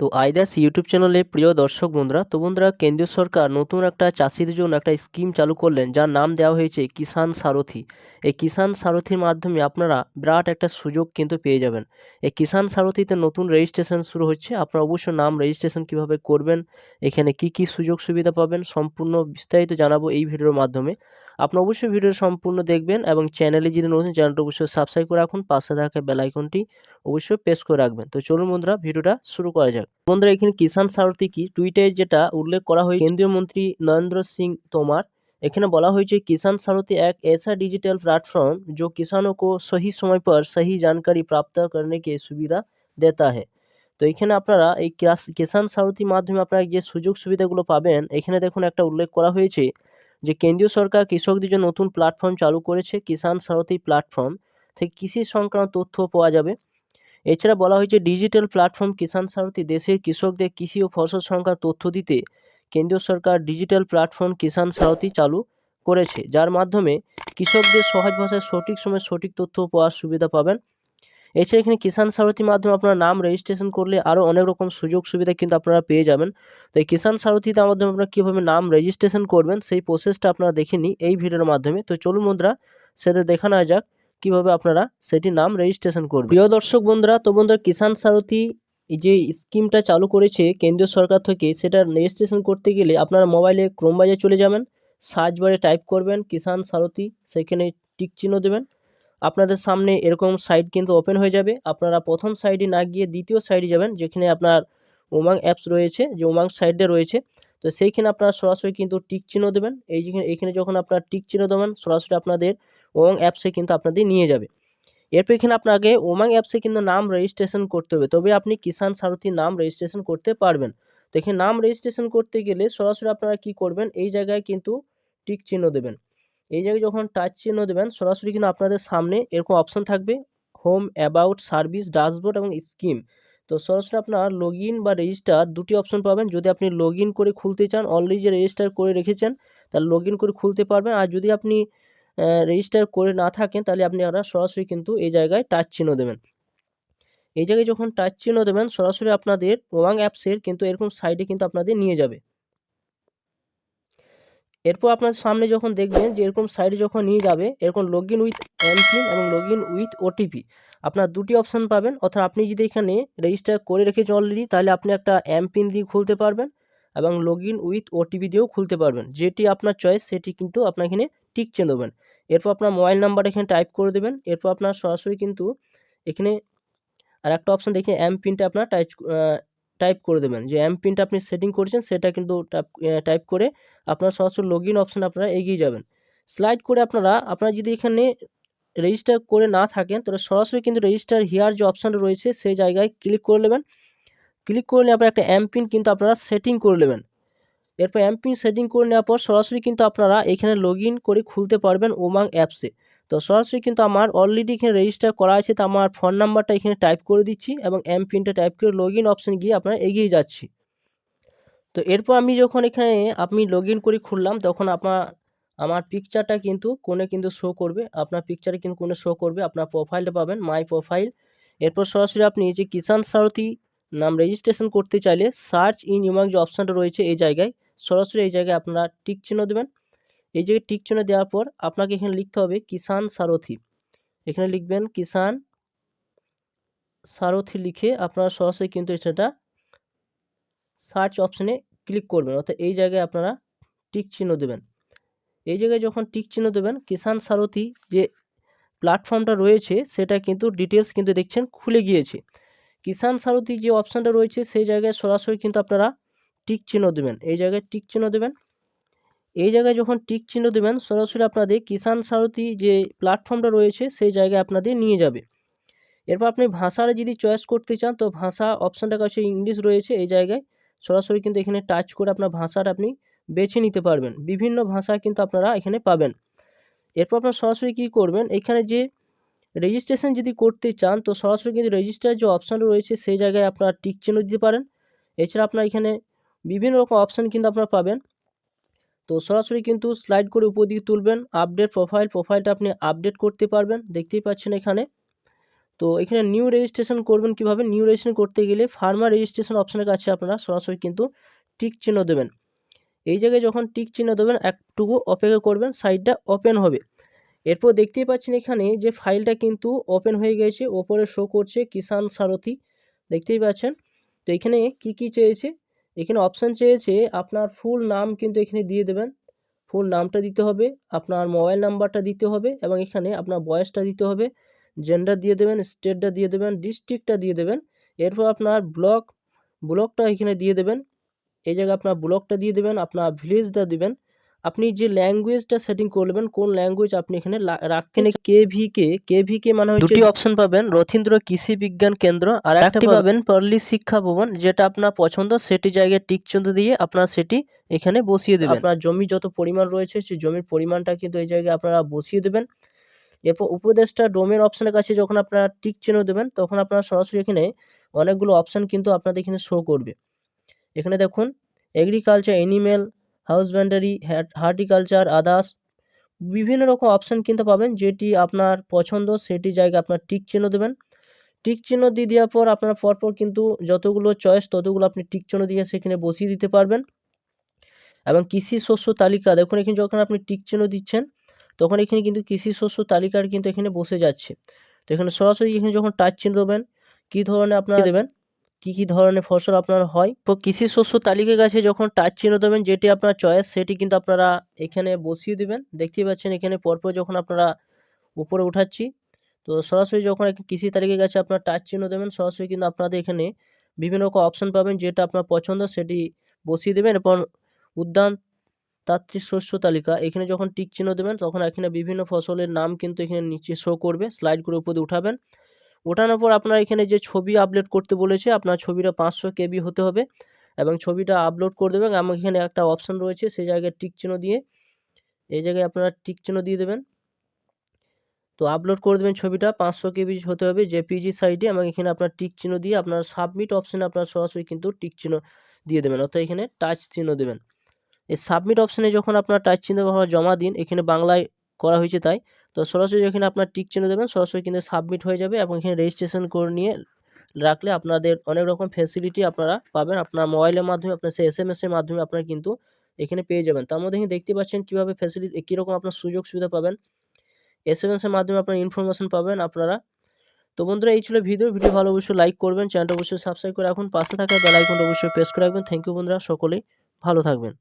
তো আইদাস ইউটিউব চ্যানেলে প্রিয় দর্শক বন্ধুরা, তো বন্ধুরা কেন্দ্রীয় সরকার নতুন একটা চাষিদের জন্য একটা স্কিম চালু করলেন, যার নাম দেওয়া হয়েছে কিষাণ সারথি। এই কিষাণ সারথির মাধ্যমে আপনারা বিরাট একটা সুযোগ কিন্তু পেয়ে যাবেন। এই কিষাণ সারথিতে নতুন রেজিস্ট্রেশন শুরু হচ্ছে, আপনারা অবশ্যই নাম রেজিস্ট্রেশন কীভাবে করবেন, এখানে কি কি সুযোগ সুবিধা পাবেন, সম্পূর্ণ বিস্তারিত জানাব এই ভিডিওর মাধ্যমে। আপনারা অবশ্যই ভিডিও সম্পূর্ণ দেখবেন এবং চ্যানেলে যদি নতুন চ্যানেলটা অবশ্যই সাবস্ক্রাইব করে রাখুন, পাশে থাকা বেল আইকনটি অবশ্যই পেশ করে রাখবেন। তো চলুন বন্ধুরা, ভিডিওটা শুরু করা যাক। বন্ধুরা, এখানে কিষাণ সারথি কি? টুইটে যেটা উল্লেখ করা হয় কেন্দ্রীয় মন্ত্রী নরেন্দ্র সিং তোমার, এখানে বলা হয়েছে কিষান সারথি এক এসা ডিজিটাল প্ল্যাটফর্ম যে কিষানকে সহি সময় পর সহি জানকারি প্রাপ্ত করতে কি সুবিধা দেতা देता তো এখানে আপনারা এই কিষাণ সারথির মাধ্যমে আপনারা যে সুযোগ সুবিধাগুলো পাবেন, এখানে দেখুন একটা উল্লেখ করা হয়েছে যে কেন্দ্রীয় সরকার কৃষকদের জন্য নতুন প্ল্যাটফর্ম চালু করেছে কিষাণ সারথি প্ল্যাটফর্ম থেকে কৃষি সংক্রান্ত তথ্য পাওয়া যাবে। এছাড়া বলা হয়েছে ডিজিটাল প্ল্যাটফর্ম কিষাণ সারথি দেশের কৃষকদের কৃষি ও ফসল সংখ্যার তথ্য দিতে কেন্দ্রীয় সরকার ডিজিটাল প্ল্যাটফর্ম কিষাণ সারথি চালু করেছে, যার মাধ্যমে কৃষকদের সহজ ভাষায় সঠিক সময়ে সঠিক তথ্য পাওয়ার সুবিধা পাবেন। এছাড়া এখানে কিষাণ সারথির মাধ্যমে আপনার নাম রেজিস্ট্রেশন করলে আরও অনেক রকম সুযোগ সুবিধা কিন্তু আপনারা পেয়ে যাবেন। তো এই কিষাণ সারথিতে মাধ্যমে আপনারা কীভাবে নাম রেজিস্ট্রেশন করবেন, সেই প্রসেসটা আপনারা দেখে নিই এই ভিডিওর মাধ্যমে। তো চলুন বন্ধুরা, সেটা দেখা নেওয়া যাক। কীভাবে আপনারা সেটি নাম রেজিস্ট্রেশন করবেন? প্রিয় দর্শক বন্ধুরা, তো বন্ধুরা, কিষাণ সারথি যে স্কিমটা চালু করেছে কেন্দ্রীয় সরকার থেকে, সেটা রেজিস্ট্রেশন করতে গেলে আপনারা মোবাইলে ক্রোম বাজারে চলে যাবেন সার্চ বারে টাইপ করবেন কিষাণ সারথি, সেখানে টিক চিহ্ন দেবেন। আপনাদের সামনে এরকম সাইট কিন্তু ওপেন হয়ে যাবে। আপনারা প্রথম সাইডে না গিয়ে দ্বিতীয় সাইডে যাবেন, যেখানে আপনার উমাং অ্যাপস রয়েছে, যে উমাং সাইডে রয়েছে। তো সেইখানে আপনারা সরাসরি কিন্তু টিক চিহ্ন দেবেন। এই যেখানে এখানে যখন আপনারা টিক চিহ্ন দেবেন, সরাসরি আপনাদের ওমাং অ্যাপসে কিন্তু আপনাদের নিয়ে যাবে। এরপর এখানে আপনাকে ওমাং অ্যাপসে কিন্তু নাম রেজিস্ট্রেশন করতে হবে। তবে আপনি কিষাণ সারথির নাম রেজিস্ট্রেশন করতে পারবেন। তো এখানে নাম রেজিস্ট্রেশন করতে গেলে সরাসরি আপনারা কি করবেন? এই জায়গায় কিন্তু টিক চিহ্ন দেবেন। এই জায়গায় যখন টাচ চিহ্ন দেবেন, সরাসরি কিন্তু আপনাদের সামনে এরকম অপশন থাকবে হোম অ্যাবাউট সার্ভিস ড্যাশবোর্ড এবং স্কিম তো সরাসরি আপনার লগ বা রেজিস্টার দুটি অপশন পাবেন। যদি আপনি লগ করে খুলতে চান অলরেডি যে রেজিস্টার করে রেখেছেন, তাহলে লগ করে খুলতে পারবেন। আর যদি আপনি রেজিস্টার করে না থাকেন, তাহলে আপনি আপনারা সরাসরি কিন্তু এই জায়গায় টাচ চিহ্ন দেবেন। এই জায়গায় যখন টাচ চিহ্ন দেবেন, সরাসরি আপনাদের ওয়াং অ্যাপসের কিন্তু এরকম সাইডে কিন্তু আপনাদের নিয়ে যাবে। এরপর আপনার সামনে যখন দেখবেন যে এরকম সাইডে যখন নিয়ে যাবে, এরকম লগ ইন উইথ এমপিন এবং লগ ইন উইথ ওটিপি আপনার দুটি অপশান পাবেন। অর্থাৎ আপনি যদি এখানে রেজিস্টার করে রেখেছেন অলরেডি তাহলে আপনি একটা এমপিন দিয়ে খুলতে পারবেন এবং লগ ইন উইথ ওটিপি দিয়েও খুলতে পারবেন। যেটি আপনার চয়েস সেটি কিন্তু আপনার এখানে টিক চেন দেবেন এরপর আপনার মোবাইল নাম্বার এখানে টাইপ করে দেবেন। এরপর আপনার সরাসরি কিন্তু এখানে আর একটা অপশান দেখে এম পিনটা আপনার টাইপ টাইপ করে দেবেন। যে এম পিনটা আপনি সেটিং করেছেন, সেটা কিন্তু টাইপ করে আপনার সরাসরি লগ ইন অপশান আপনারা এগিয়ে যাবেন। স্লাইড করে আপনারা আপনারা যদি এখানে রেজিস্টার করে না থাকেন, তাহলে সরাসরি কিন্তু রেজিস্টার হিয়ার যে অপশানটা রয়েছে, সেই জায়গায় ক্লিক করে নেবেন। ক্লিক করলে আপনার একটা এম পিন কিন্তু আপনারা সেটিং করে নেবেন। এরপর এমপিন সেটিং করে নেওয়ার পর সরাসরি কিন্তু আপনারা এখানে লগ করে খুলতে পারবেন ওমাং অ্যাপসে তো সরাসরি কিন্তু আমার অলরেডি এখানে রেজিস্টার করা আছে, তো আমার ফোন নাম্বারটা এখানে টাইপ করে দিচ্ছি এবং এমপিনটা টাইপ করে লগ ইন অপশানে গিয়ে আপনারা এগিয়ে যাচ্ছি। তো এরপর আমি যখন এখানে আপনি লগ করে খুললাম, তখন আপনার, আমার পিকচারটা কিন্তু কোণে কিন্তু শো করবে। আপনার পিকচারে কিন্তু কোণে শো করবে, আপনার প্রোফাইলটা পাবেন মাই প্রোফাইল এরপর সরাসরি আপনি যে কিষাণ সারথি নাম রেজিস্ট্রেশন করতে চাইলে সার্চ ইন ইমাং যে অপশানটা রয়েছে এই জায়গায় সরাসরি এই জায়গায় আপনারা টিক চিহ্ন দেবেন। এই জায়গায় টিক চিহ্ন দেওয়ার পর আপনাকে এখানে লিখতে হবে কিষাণ সারথি। এখানে লিখবেন কিষাণ সারথি লিখে আপনারা সরাসরি কিন্তু সেটা সার্চ অপশানে ক্লিক করবেন। অর্থাৎ এই জায়গায় আপনারা টিক চিহ্ন দেবেন। এই জায়গায় যখন টিক চিহ্ন দেবেন, কিষাণ সারথি যে প্ল্যাটফর্মটা রয়েছে, সেটা কিন্তু ডিটেলস কিন্তু দেখছেন খুলে গিয়েছে। কিষাণ সারথি যে অপশানটা রয়েছে, সেই জায়গায় সরাসরি কিন্তু আপনারা টিক চিহ্ন দেবেন। এই জায়গায় টিক চিহ্ন দেবেন। এই জায়গায় যখন টিক চিহ্ন দেবেন, সরাসরি আপনাদের কিষাণ সারথি যে প্ল্যাটফর্মটা রয়েছে, সেই জায়গায় আপনাদের নিয়ে যাবে। এরপর আপনি ভাষার যদি চয়েস করতে চান, তো ভাষা অপশানটা কাছে ইংলিশ রয়েছে এই জায়গায়। সরাসরি কিন্তু এখানে টাচ করে আপনার ভাষাটা আপনি বেছে নিতে পারবেন। বিভিন্ন ভাষা কিন্তু আপনারা এখানে পাবেন। এরপর আপনার সরাসরি কী করবেন? এখানে যে রেজিস্ট্রেশন যদি করতে চান, তো সরাসরি কিন্তু রেজিস্টার যে অপশান রয়েছে, সেই জায়গায় আপনারা টিক চিহ্ন দিতে পারেন। এছাড়া আপনার এখানে বিভিন্ন রকম অপশান কিন্তু আপনারা পাবেন। তো সরাসরি কিন্তু স্লাইড করে উপর দিকে তুলবেন আপডেট প্রোফাইল প্রোফাইলটা আপনি আপডেট করতে পারবেন, দেখতেই পাচ্ছেন এখানে। তো এখানে নিউ রেজিস্ট্রেশন করবেন কীভাবে? নিউ রেজিস্ট্রেশন করতে গেলে ফার্মার রেজিস্ট্রেশন অপশানের কাছে আপনারা সরাসরি কিন্তু টিক চিহ্ন দেবেন। এই জায়গায় যখন টিক চিহ্ন দেবেন, একটুকু অপেক্ষা করবেন সাইটটা ওপেন হবে। এরপর দেখতেই পাচ্ছেন এখানে যে ফাইলটা কিন্তু ওপেন হয়ে গেছে, ওপরে শো করছে কিষান সারথি, দেখতেই পাচ্ছেন। তো এখানে কি কি চেয়েছে? এখানে অপশান চেয়েছে আপনার ফুল নাম কিন্তু এখানে দিয়ে দেবেন। ফুল নামটা দিতে হবে, আপনার মোবাইল নাম্বারটা দিতে হবে এবং এখানে আপনার বয়সটা দিতে হবে। জেন্ডার দিয়ে দেবেন স্টেটটা দিয়ে দেবেন ডিস্ট্রিক্টটা দিয়ে দেবেন। এরপর আপনার ব্লক ব্লকটা এখানে দিয়ে দেবেন। এই জায়গায় আপনার ব্লকটা দিয়ে দেবেন, আপনার ভিলেজটা দিবেন। আপনি যে ল্যাঙ্গুয়েজটা সেটিং করবেন কোন ল্যাঙ্গুয়েজ আপনি এখানে রাখবেন K V K K V K মানে হচ্ছে দুটি অপশন পাবেন রথীন্দ্র কৃষি বিজ্ঞান কেন্দ্র আর একটা পাবেন। পল্লী শিক্ষা ভবন যেটা আপনার পছন্দ সেটি জায়গায় টিক চিহ্ন দিয়ে আপনার সেটি এখানে বসিয়ে দেবেন। আপনার জমি যত পরিমাণ রয়েছে সেই জমির পরিমাণটা কিন্তু এই জায়গায় আপনারা বসিয়ে দেবেন। এরপর উপদেষ্টা ডোমের অপশনের কাছে যখন আপনারা টিক চিহ্ন দেবেন তখন আপনারা সরাসরি এখানে অনেকগুলো অপশন কিন্তু আপনাদের এখানে শো করবে। এখানে দেখুন agriculture animal husbandry horticulture others বিভিন্ন রকম অপশান কিন্তু পাবেন। যেটি আপনার পছন্দ, সেটি জায়গায় আপনার টিক চিহ্ন দেবেন। টিক চিহ্ন দিয়ে দেওয়ার পর আপনার পরপর কিন্তু যতগুলো চয়েস ততগুলো আপনি টিক চিহ্ন দিয়ে সেখানে বসিয়ে দিতে পারবেন। এবং কৃষি শস্য তালিকা, দেখুন এখানে যখন আপনি টিক চিহ্ন দিচ্ছেন, তখন এখানে কিন্তু কৃষি শস্য তালিকার কিন্তু এখানে বসে যাচ্ছে। তো এখানে সরাসরি এখানে যখন টাচ চিহ্ন দেবেন, কী ধরনের আপনারা দেবেন? কী কী ধরনের ফসল আপনার হয়? তো কৃষি শস্য তালিকার কাছে যখন টাচ চিহ্ন দেবেন, যেটি আপনার চয়েস, সেটি কিন্তু আপনারা এখানে বসিয়ে দেবেন। দেখতেই পাচ্ছেন এখানে পরপর যখন আপনারা উপরে উঠাচ্ছি, তো সরাসরি যখন কৃষি তালিকার কাছে আপনার টাচ চিহ্ন দেবেন, সরাসরি কিন্তু আপনাদের এখানে বিভিন্ন রকম অপশান পাবেন, যেটা আপনার পছন্দ, সেটি বসিয়ে দেবেন। এবং উদ্যান তাত্ত্বিক শস্য তালিকা, এখানে যখন টিক চিহ্ন দেবেন, তখন এখানে বিভিন্ন ফসলের নাম কিন্তু এখানে নিচে শো করবে স্লাইড করে উপরে উঠাবেন। ওঠানোর পর আপনার এখানে যে ছবি আপলোড করতে বলেছে, আপনার ছবিটা পাঁচশো কেবি হতে হবে এবং ছবিটা আপলোড করে দেবেন। আমার এখানে একটা অপশান রয়েছে সেই জায়গায় টিক চিহ্ন দিয়ে, এই জায়গায় আপনারা টিক চিহ্ন দিয়ে দেবেন। তো আপলোড করে দেবেন ছবিটা, পাঁচশো কেবি হতে হবে যে পিজি সাইডে এবং এখানে আপনার টিক চিহ্ন দিয়ে আপনার সাবমিট অপশানে আপনার সরাসরি কিন্তু টিক চিহ্ন দিয়ে দেবেন, অর্থাৎ এখানে টাচ চিহ্ন দেবেন। এই সাবমিট অপশানে যখন আপনার টাচ চিহ্ন জমা দিন, এখানে বাংলায় করা হয়েছে তাই। তো সরাসরি এখানে আপনার টিক চিহ্ন দেবেন, সরাসরি কিন্তু সাবমিট হয়ে যাবে এবং এখানে রেজিস্ট্রেশন করে নিয়ে রাখলে আপনাদের অনেক রকম ফ্যাসিলিটি আপনারা পাবেন। আপনার মোবাইলের মাধ্যমে, আপনার সেই এস এম এসের মাধ্যমে আপনারা কিন্তু এখানে পেয়ে যাবেন। তার মধ্যে এখানে দেখতে পাচ্ছেন কীভাবে ফ্যাসিলিটি কীরকম আপনার সুযোগ সুবিধা পাবেন। এস এম এসের মাধ্যমে আপনার ইনফরমেশন পাবেন আপনারা। তো বন্ধুরা, এই ছিল ভিডিও। ভিডিও ভালো অবশ্যই লাইক করবেন চ্যানেলটা অবশ্যই সাবস্ক্রাইব করে রাখুন। পাশে থাকা বেল আইকনটা অবশ্যই প্রেস করে রাখবেন। থ্যাংক ইউ বন্ধুরা, সকলেই ভালো থাকবেন।